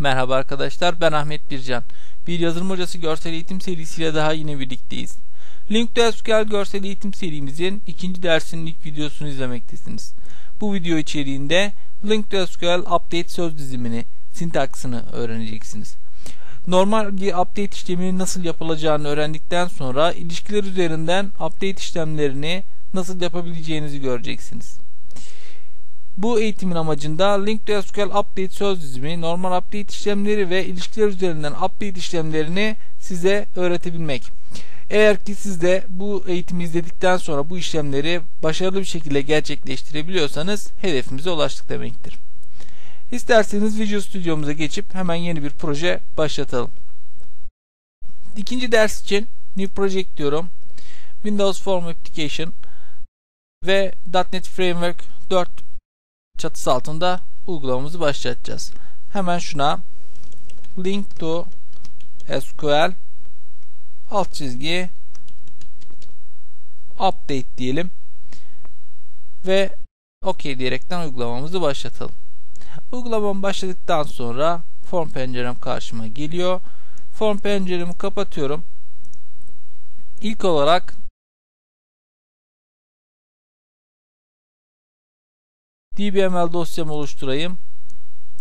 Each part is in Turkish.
Merhaba arkadaşlar ben Ahmet Bircan. Bir yazılım hocası görsel eğitim serisiyle daha yine birlikteyiz. Link to SQL görsel eğitim serimizin ikinci dersinin ilk videosunu izlemektesiniz. Bu video içeriğinde Link to SQL update söz dizimini, sintaksını öğreneceksiniz. Normal bir update işleminin nasıl yapılacağını öğrendikten sonra ilişkiler üzerinden update işlemlerini nasıl yapabileceğinizi göreceksiniz. Bu eğitimin amacında Link to SQL Update söz dizimi, normal update işlemleri ve ilişkiler üzerinden update işlemlerini size öğretebilmek. Eğer ki siz de bu eğitimi izledikten sonra bu işlemleri başarılı bir şekilde gerçekleştirebiliyorsanız hedefimize ulaştık demektir. İsterseniz Visual Studio'muza geçip hemen yeni bir proje başlatalım. İkinci ders için New Project diyorum. Windows Form Application ve .NET Framework 4 çatısı altında uygulamamızı başlatacağız. Hemen şuna link to SQL alt çizgi update diyelim ve OK diyerekten uygulamamızı başlatalım. Uygulamam başladıktan sonra form pencerem karşıma geliyor. Form penceremi kapatıyorum. İlk olarak DBML dosyamı oluşturayım.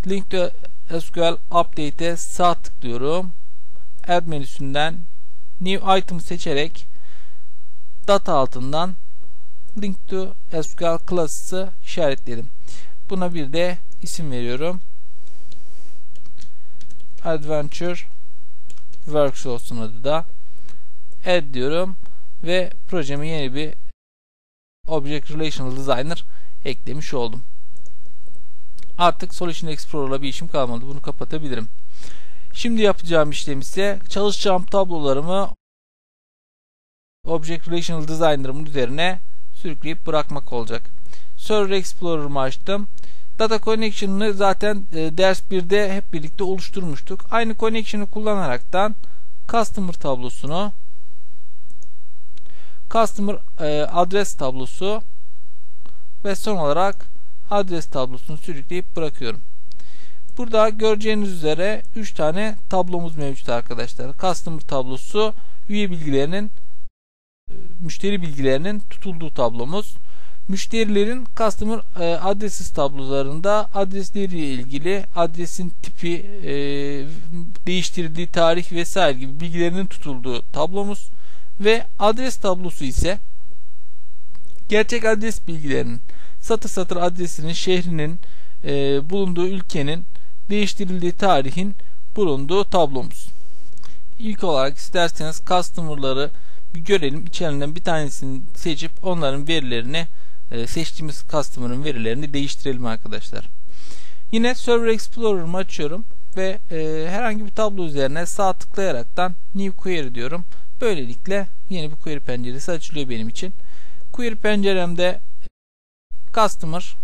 Link to SQL Update'e sağ tıklıyorum. Add menüsünden New Item seçerek data altından Link to SQL Class'ı işaretledim. Buna bir de isim veriyorum. Adventure Works olsun adı da. Add diyorum ve projeme yeni bir Object Relational Designer eklemiş oldum. Artık Solution Explorer'la bir işim kalmadı. Bunu kapatabilirim. Şimdi yapacağım işlem ise çalışacağım tablolarımı Object Relational Designer'ımın üzerine sürükleyip bırakmak olacak. Server Explorer'ımı açtım. Data Connection'ını zaten e, ders 1'de hep birlikte oluşturmuştuk. Aynı connection'ı kullanaraktan Customer tablosunu Customer e, adres tablosu ve son olarak adres tablosunu sürükleyip bırakıyorum. Burada göreceğiniz üzere 3 tane tablomuz mevcut arkadaşlar. Customer tablosu üye bilgilerinin e, müşteri bilgilerinin tutulduğu tablomuz. Müşterilerin customer e, adreses tablolarında adresleriyle ilgili adresin tipi, e, değiştirildiği tarih vesaire gibi bilgilerinin tutulduğu tablomuz ve adres tablosu ise gerçek adres bilgilerinin satır satır adresinin, şehrinin, e, bulunduğu ülkenin, değiştirildiği tarihin bulunduğu tablomuz. İlk olarak isterseniz customer'ları bir görelim. İçlerinden bir tanesini seçip onların verilerini e, seçtiğimiz customer'ın verilerini değiştirelim arkadaşlar. Yine Server Explorer'ımı açıyorum ve e, herhangi bir tablo üzerine sağ tıklayaraktan New Query diyorum. Böylelikle yeni bir query penceresi açılıyor benim için. Query penceremde customer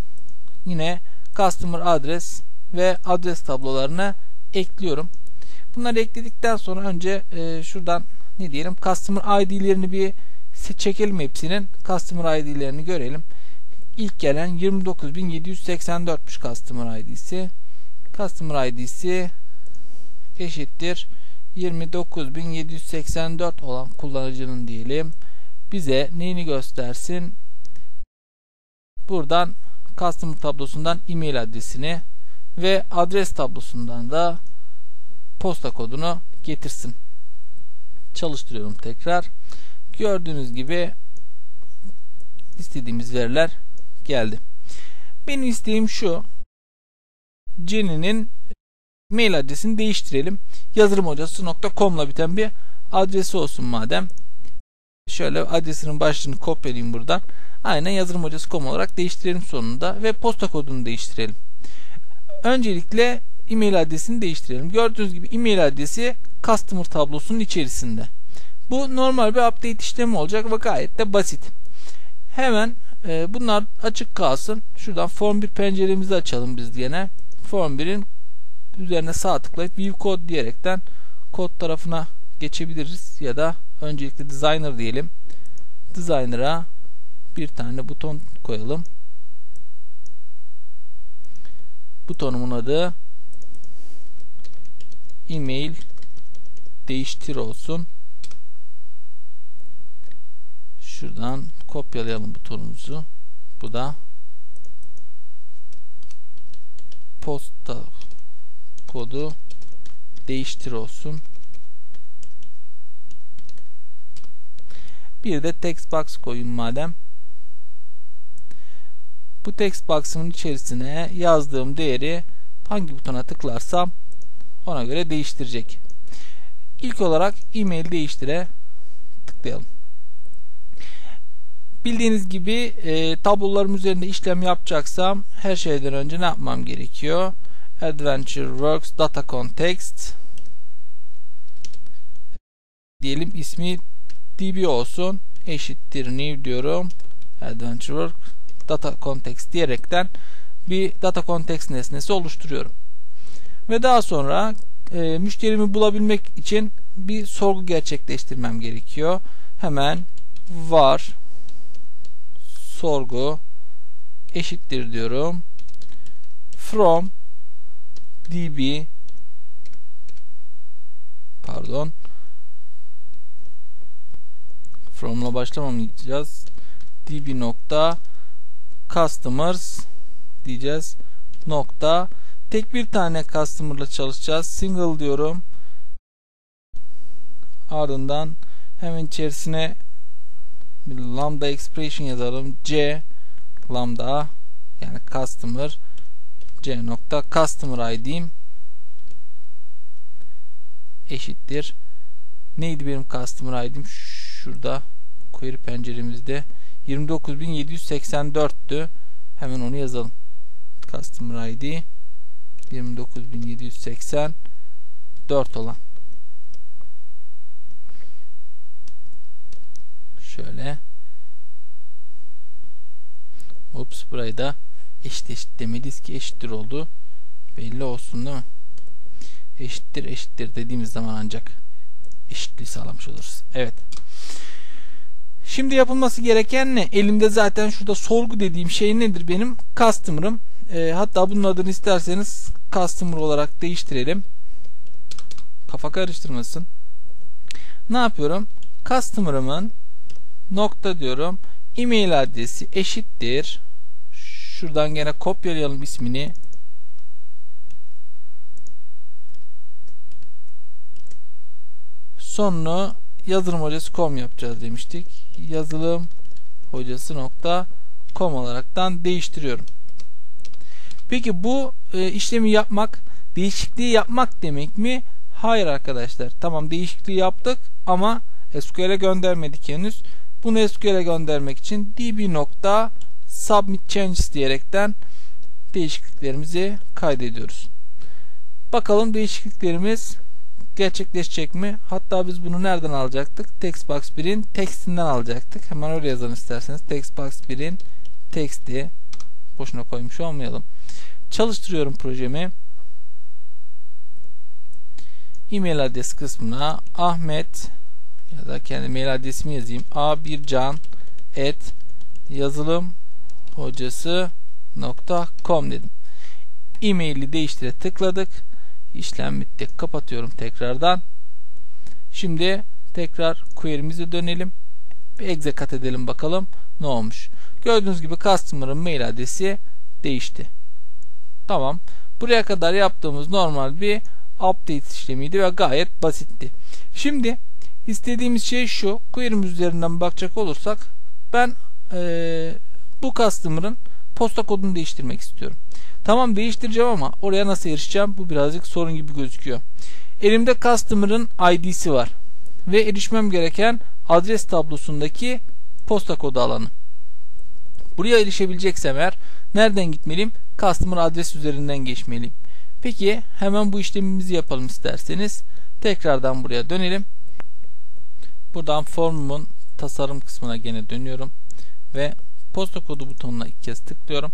yine customer adres ve adres tablolarını ekliyorum. Bunları ekledikten sonra önce e, şuradan ne diyelim customer ID'lerini bir çekelim hepsinin customer ID'lerini görelim. İlk gelen 29784'müş customer ID'si. Customer ID'si eşittir 29784 olan kullanıcının diyelim. Bize neyini göstersin? Buradan customer tablosundan e-mail adresini ve adres tablosundan da posta kodunu getirsin. Çalıştırıyorum tekrar. Gördüğünüz gibi istediğimiz veriler geldi. Benim isteğim şu. Jenny'nin mail adresini değiştirelim. Yazılımhocası.com'la biten bir adresi olsun madem. Şöyle adresinin başlığını kopyalayayım buradan. Aynen yazılımhocası.com olarak değiştirelim sonunda ve posta kodunu değiştirelim. Öncelikle e-mail adresini değiştirelim. Gördüğünüz gibi e-mail adresi customer tablosunun içerisinde. Bu normal bir update işlemi olacak ve gayet de basit. Hemen e, bunlar açık kalsın. Şuradan form 1 penceremizi açalım biz yine. Form 1'in üzerine sağ tıklayıp view code diyerekten kod tarafına geçebiliriz ya da öncelikle designer diyelim. Designer'a bir tane buton koyalım. Butonumun adı email değiştir olsun. Şuradan kopyalayalım butonumuzu. Bu da posta kodu değiştir olsun. Bir de text box koyun madem. Bu text box'ımın içerisine yazdığım değeri hangi butona tıklarsam ona göre değiştirecek. İlk olarak e-mail değiştire tıklayalım. Bildiğiniz gibi e, tablolarım üzerinde işlem yapacaksam her şeyden önce ne yapmam gerekiyor? Adventure Works Data Context diyelim ismi db olsun eşittir new diyorum Adventure Works Data Context diyerekten bir data context nesnesi oluşturuyorum. Ve daha sonra e, müşterimi bulabilmek için bir sorgu gerçekleştirmem gerekiyor. Hemen var sorgu eşittir diyorum. From db pardon from'la başlamamayacağız. db nokta customers diyeceğiz. Nokta tek bir tane customer'la çalışacağız. Single diyorum. Ardından hemen içerisine bir lambda expression yazalım. C lambda yani customer c nokta customer id'im eşittir. Neydi benim customer id'im? Şurada query penceremizde 29784'tü. Hemen onu yazalım. Customer ID 29784 olan. Şöyle. Ups burayı da eşit eşit demeliyiz ki eşittir oldu. Belli olsun değil mi? Eşittir eşittir dediğimiz zaman ancak eşitliği sağlamış oluruz. Evet. Şimdi yapılması gereken ne? Elimde zaten şurada sorgu dediğim şey nedir benim? Customer'ım. E, hatta bunun adını isterseniz customer olarak değiştirelim. Kafa karıştırmasın. Ne yapıyorum? Customer'ımın nokta diyorum. E-mail adresi eşittir. Şuradan gene kopyalayalım ismini. Sonunu yazılım hocası.com yapacağız demiştik. Yazılım hocası.com olaraktan değiştiriyorum. Peki bu e, işlemi yapmak değişikliği yapmak demek mi? Hayır arkadaşlar. Tamam değişikliği yaptık ama SQL'e göndermedik henüz. Bunu SQL'e göndermek için db submit changes diyerekten değişikliklerimizi kaydediyoruz. Bakalım değişikliklerimiz gerçekleşecek mi? Hatta biz bunu nereden alacaktık? Textbox 1'in tekstinden alacaktık. Hemen öyle yazalım isterseniz. Textbox 1'in teksti boşuna koymuş olmayalım. Çalıştırıyorum projemi. E-mail adres kısmına Ahmet ya da kendi mail adresimi yazayım. A1can et yazılım hocası.com dedim. E-maili değiştire tıkladık. İşlem bitti. Kapatıyorum tekrardan. Şimdi tekrar query'mize dönelim. Bir exe kat edelim bakalım ne olmuş. Gördüğünüz gibi customer'ın mail adresi değişti. Tamam. Buraya kadar yaptığımız normal bir update işlemiydi ve gayet basitti. Şimdi istediğimiz şey şu. Query'miz üzerinden bakacak olursak ben ee, bu customer'ın posta kodunu değiştirmek istiyorum. Tamam değiştireceğim ama oraya nasıl erişeceğim? Bu birazcık sorun gibi gözüküyor. Elimde customer'ın ID'si var. Ve erişmem gereken adres tablosundaki posta kodu alanı. Buraya erişebileceksem eğer nereden gitmeliyim? Customer adres üzerinden geçmeliyim. Peki hemen bu işlemimizi yapalım isterseniz. Tekrardan buraya dönelim. Buradan formumun tasarım kısmına gene dönüyorum. Ve posta kodu butonuna iki kez tıklıyorum.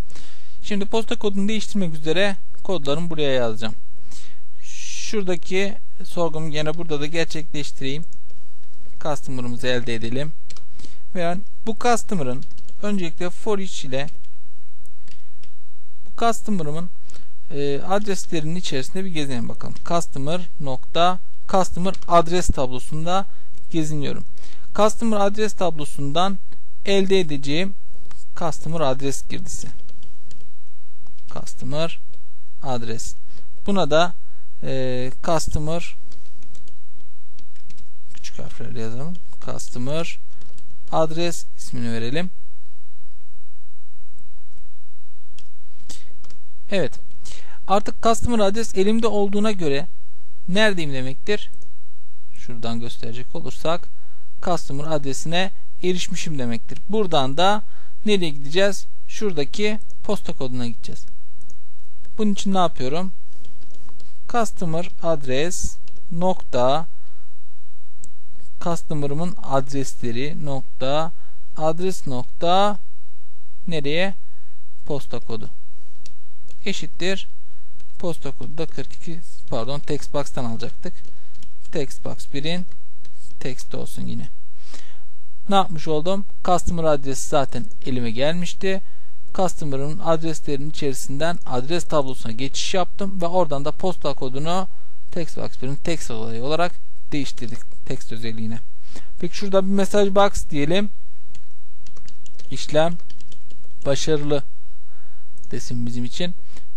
Şimdi posta kodunu değiştirmek üzere kodlarımı buraya yazacağım. Şuradaki sorgumu yine burada da gerçekleştireyim. Customer'ımızı elde edelim. Ve bu customer'ın öncelikle for each ile bu customer'ımın e, adreslerinin içerisinde bir gezelim bakalım. Customer nokta Customer adres tablosunda geziniyorum. Customer adres tablosundan elde edeceğim Customer adres girdisi. Customer adres. Buna da e, Customer küçük harflerle yazalım. Customer adres ismini verelim. Evet. Artık customer adres elimde olduğuna göre neredeyim demektir? Şuradan gösterecek olursak customer adresine erişmişim demektir. Buradan da nereye gideceğiz? Şuradaki posta koduna gideceğiz. Bunun için ne yapıyorum? Customer adres nokta customer'ımın adresleri nokta adres nokta nereye? Posta kodu eşittir posta kodu da 42 pardon text box'tan alacaktık. Text box 1'in text olsun yine. Ne yapmış oldum? Customer adresi zaten elime gelmişti. Customer'ın adreslerinin içerisinden adres tablosuna geçiş yaptım ve oradan da posta kodunu text box 1'in text olayı olarak değiştirdik text özelliğine. Peki şurada bir mesaj box diyelim. İşlem başarılı desin bizim için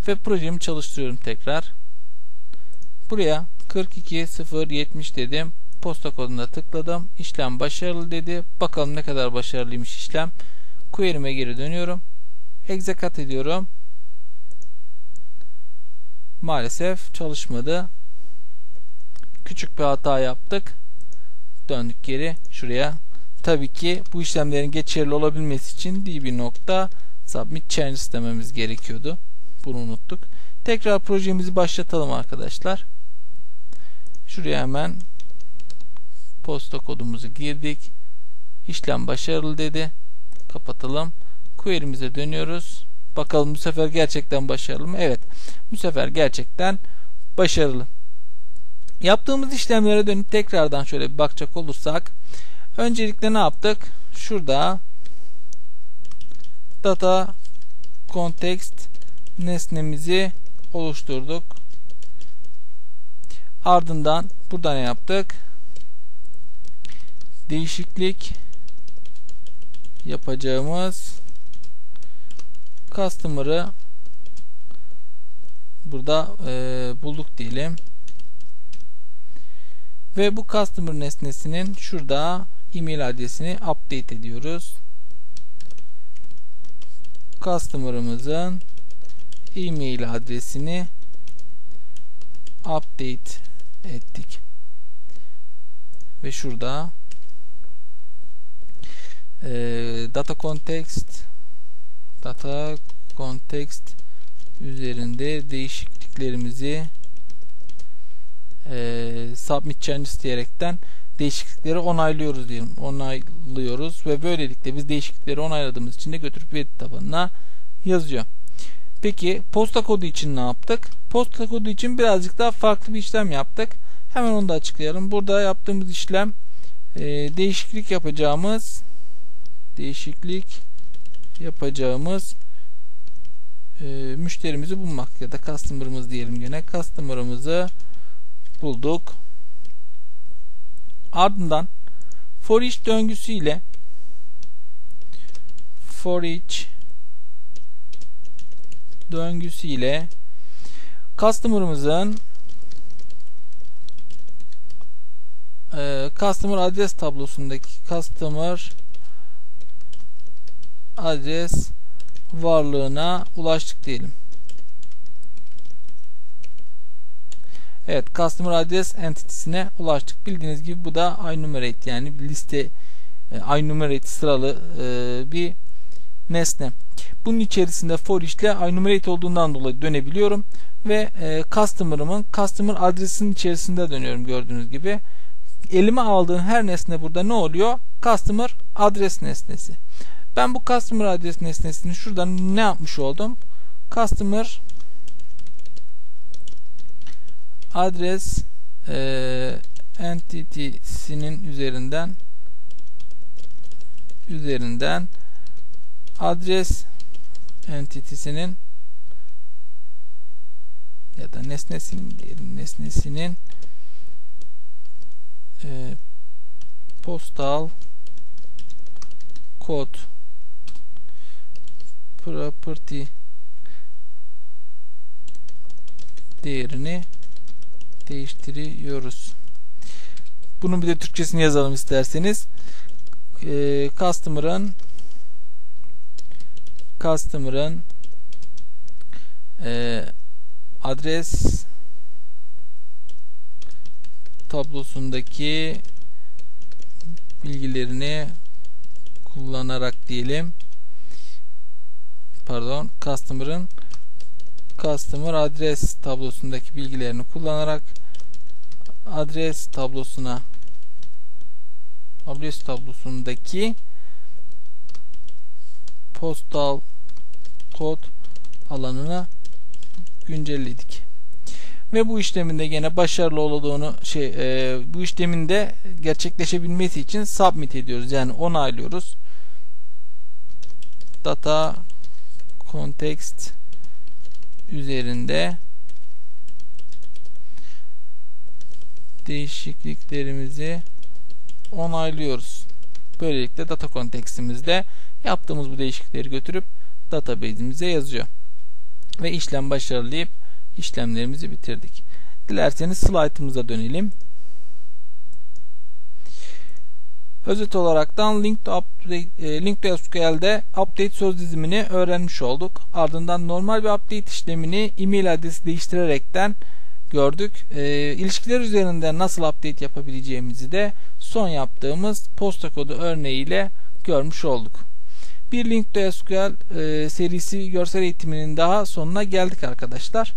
ve projemi çalıştırıyorum tekrar. Buraya 42070 dedim. Posta koduna tıkladım. İşlem başarılı dedi. Bakalım ne kadar başarılıymış işlem. Query'me geri dönüyorum. Execute ediyorum. Maalesef çalışmadı. Küçük bir hata yaptık. Döndük geri şuraya. Tabii ki bu işlemlerin geçerli olabilmesi için db nokta submit changes dememiz gerekiyordu. Bunu unuttuk. Tekrar projemizi başlatalım arkadaşlar. Şuraya hemen posta kodumuzu girdik. İşlem başarılı dedi. Kapatalım. Query'mize dönüyoruz. Bakalım bu sefer gerçekten başarılı mı? Evet. Bu sefer gerçekten başarılı. Yaptığımız işlemlere dönüp tekrardan şöyle bir bakacak olursak öncelikle ne yaptık? Şurada data context nesnemizi oluşturduk. Ardından burada ne yaptık? Değişiklik yapacağımız customer'ı burada e, bulduk diyelim. Ve bu customer nesnesinin şurada e-mail adresini update ediyoruz. Customer'ımızın e-mail adresini update ettik. Ve şurada e, data context data context üzerinde değişikliklerimizi e, submit changes diyerekten değişiklikleri onaylıyoruz diyelim. Onaylıyoruz ve böylelikle biz değişiklikleri onayladığımız için de götürüp veri tabanına yazıyor. Peki posta kodu için ne yaptık? Posta kodu için birazcık daha farklı bir işlem yaptık. Hemen onu da açıklayalım. Burada yaptığımız işlem e, değişiklik yapacağımız değişiklik yapacağımız e, müşterimizi bulmak ya da customer'ımız diyelim gene. Customer'ımızı bulduk. Ardından for each döngüsü ile for each döngüsüyle customer'ımızın e, customer adres tablosundaki customer adres varlığına ulaştık diyelim. Evet, customer adres entitesine ulaştık. Bildiğiniz gibi bu da enumerate yani liste enumerate sıralı e, bir nesne. Bunun içerisinde for ile enumerate olduğundan dolayı dönebiliyorum ve e, customer'ımın customer adresinin içerisinde dönüyorum gördüğünüz gibi. Elime aldığım her nesne burada ne oluyor? Customer adres nesnesi. Ben bu customer adres nesnesini şuradan ne yapmış oldum? Customer adres e, entity'sinin üzerinden üzerinden adres entitesinin ya da nesnesinin diyelim nesnesinin e, postal kod property değerini değiştiriyoruz. Bunun bir de Türkçesini yazalım isterseniz. E, customer'ın customer'ın e, adres tablosundaki bilgilerini kullanarak diyelim pardon customer'ın customer adres tablosundaki bilgilerini kullanarak adres tablosuna adres tablosundaki postal kod alanını güncelledik. Ve bu işleminde gene başarılı olduğunu şey e, bu işleminde gerçekleşebilmesi için submit ediyoruz. Yani onaylıyoruz. Data context üzerinde değişikliklerimizi onaylıyoruz. Böylelikle data kontekstimizde yaptığımız bu değişiklikleri götürüp database'imize yazıyor. Ve işlem başarılı deyip işlemlerimizi bitirdik. Dilerseniz slaytımıza dönelim. Özet olaraktan Linked, update, e, SQL'de update söz dizimini öğrenmiş olduk. Ardından normal bir update işlemini e-mail adresi değiştirerekten gördük. E, ilişkiler üzerinden nasıl update yapabileceğimizi de son yaptığımız posta kodu örneğiyle görmüş olduk. Bir Linked SQL e, serisi görsel eğitiminin daha sonuna geldik arkadaşlar.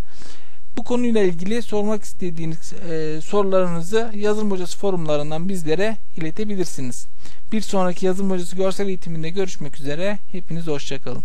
Bu konuyla ilgili sormak istediğiniz e, sorularınızı yazılım hocası forumlarından bizlere iletebilirsiniz. Bir sonraki yazılım hocası görsel eğitiminde görüşmek üzere. Hepiniz hoşçakalın.